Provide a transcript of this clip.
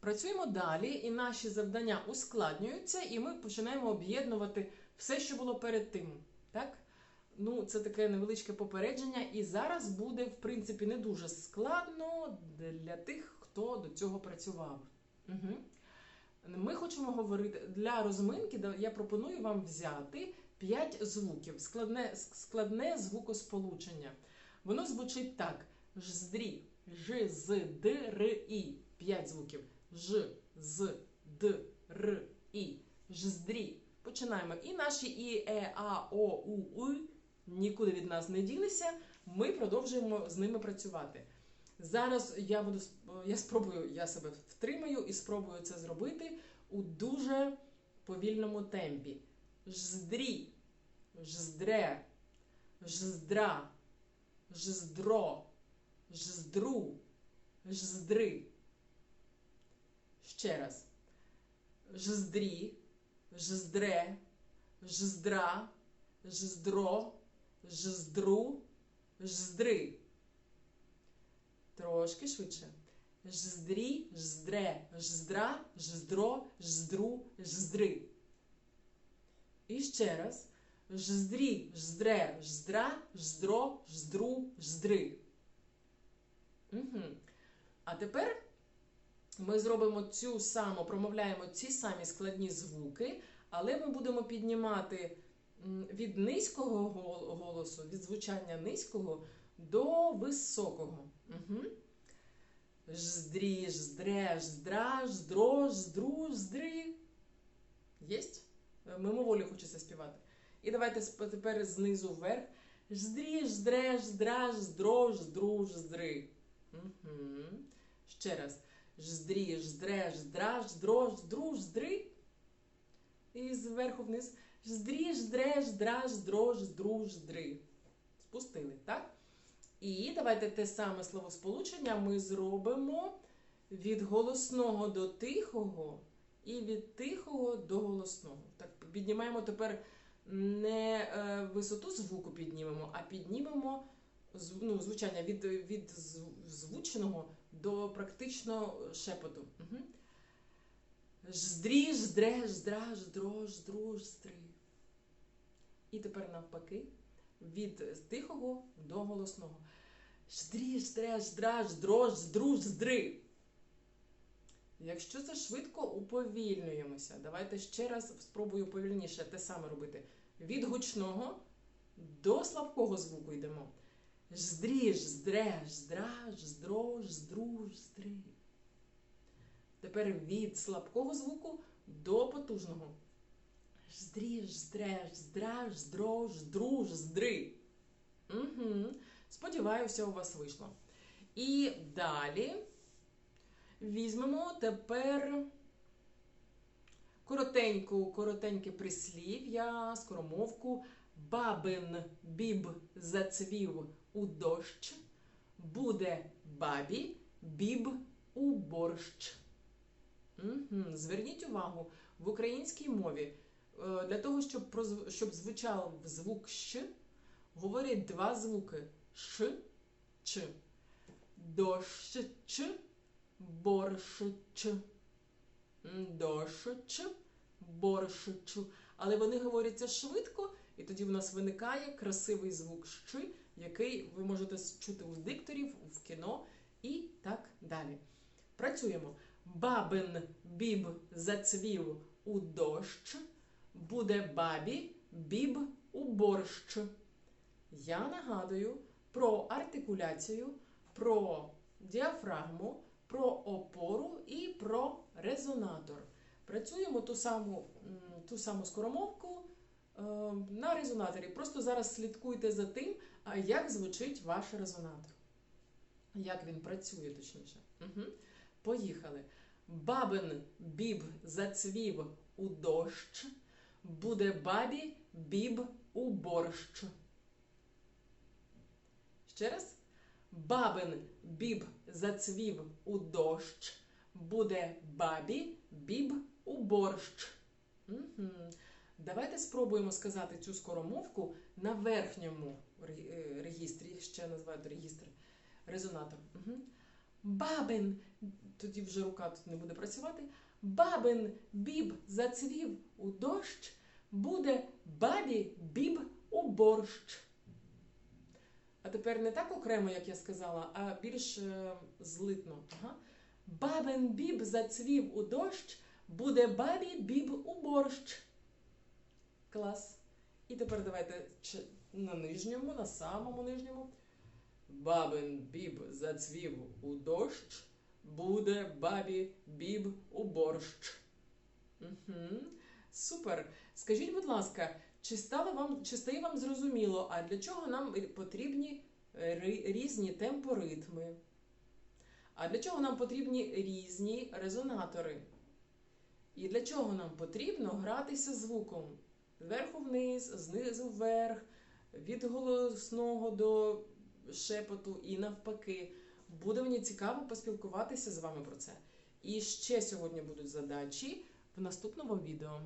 Працюємо далі, і наші завдання ускладнюються, і ми починаємо об'єднувати все, що було перед тим. Так? Ну, це таке невеличке попередження, і зараз буде, в принципі, не дуже складно для тих, хто до цього працював. Угу. Ми хочемо говорити для розминки. Я пропоную вам взяти 5 звуків, складне, складне звукосполучення. Воно звучить так: жздрі, ж, з, д, р, і. 5 звуків. Ж, з, д, р, і. Жздрі. Починаємо. І наші і, е, а, о, у, у нікуди від нас не ділися. Ми продовжуємо з ними працювати. Зараз я буду я спробую, я себе втримаю і спробую це зробити у дуже повільному темпі. Жздрі, жздре, жздра, жздро, жздру, жздри. Ще раз. Жздрі, жздре, жздра, жздро, жздру, жздри. Трошки швидше. Жздрі, жздре, жздра, жздро, жздру, жздри. І ще раз. Жздрі, жздре, жздра, жздро, жздру, жздри. Угу. А тепер ми зробимо цю саму, промовляємо ці самі складні звуки, але ми будемо піднімати від низького голосу, від звучання низького до високого. Угу. Жздрі, жздре, жздра, жздро, жздру, жздри. Єсть? Е, Мимоволі хочеться співати. І давайте тепер знизу вверх. Жздрі, жздре, жздра, жздро, жздру, жздри. Угу. Ще раз. Жздрі, жздре, жздра, жздро, жздру, жздри. І зверху вниз. Жздрі, жздре, ждра, жздро, жздру, жздри. Спустили, так? І давайте те саме словосполучення ми зробимо від голосного до тихого і від тихого до голосного. Так, піднімаємо тепер не е, висоту звуку піднімемо, а піднімемо ну, звучання від, від зв- звученого до практично шепоту. Угу. Жздрі, ждре, ждра, ждро, ждру, ждри. І тепер навпаки, від тихого до голосного. Ждрі, ждре, ждра, ждро, ждру, ждри. Якщо це швидко, уповільнюємося. Давайте ще раз спробую повільніше те саме робити. Від гучного до слабкого звуку йдемо. Ждрі, ждре, ждра, ждро, ждру, ждри. Тепер від слабкого звуку до потужного. Ждрі, ждре, ждра, ждро, ждру, ждри. Угу. Сподіваюся, у вас вийшло. І далі візьмемо тепер коротеньку, коротеньке прислів'я, скоромовку. Бабин біб зацвів у дощ, буде бабі біб у борщ. Угу. Зверніть увагу, в українській мові е, для того, щоб, прозв- щоб звучав звук щ, говорять два звуки ш, ч. Дощ, борщ, Дощ, борщ. Але вони говоряться швидко, і тоді в нас виникає красивий звук щ, який ви можете чути у дикторів, в кіно і так далі. Працюємо. Бабин біб зацвів у дощ, буде бабі біб у борщ. Я нагадую про артикуляцію, про діафрагму, про опору і про резонатор. Працюємо ту саму, ту саму скоромовку на резонаторі. Просто зараз слідкуйте за тим, як звучить ваш резонатор. Як він працює, точніше. Угу. Поїхали. Бабин біб зацвів у дощ, буде бабі біб у борщ. Ще раз. Бабин біб зацвів у дощ, буде бабі біб у борщ. Угу. Давайте спробуємо сказати цю скоромовку на верхньому е, регістрі, ще називають регістр, резонатор. Угу. Бабин тоді вже рука тут не буде працювати. Бабин біб зацвів у дощ, буде бабі біб у борщ. А тепер не так окремо, як я сказала, а більш е, злитно. Ага. Бабин біб зацвів у дощ, буде бабі біб у борщ. Клас. І тепер давайте на нижньому, на самому нижньому. Бабин біб зацвів у дощ, буде бабі біб у борщ. Угу. Супер. Скажіть, будь ласка, чи стало вам, чи стає вам зрозуміло, а для чого нам потрібні е, різні темпоритми? А для чого нам потрібні різні резонатори? І для чого нам потрібно гратися звуком? Зверху вниз, знизу вверх, від голосного до шепоту і навпаки. Буде мені цікаво поспілкуватися з вами про це. І ще сьогодні будуть задачі в наступному відео.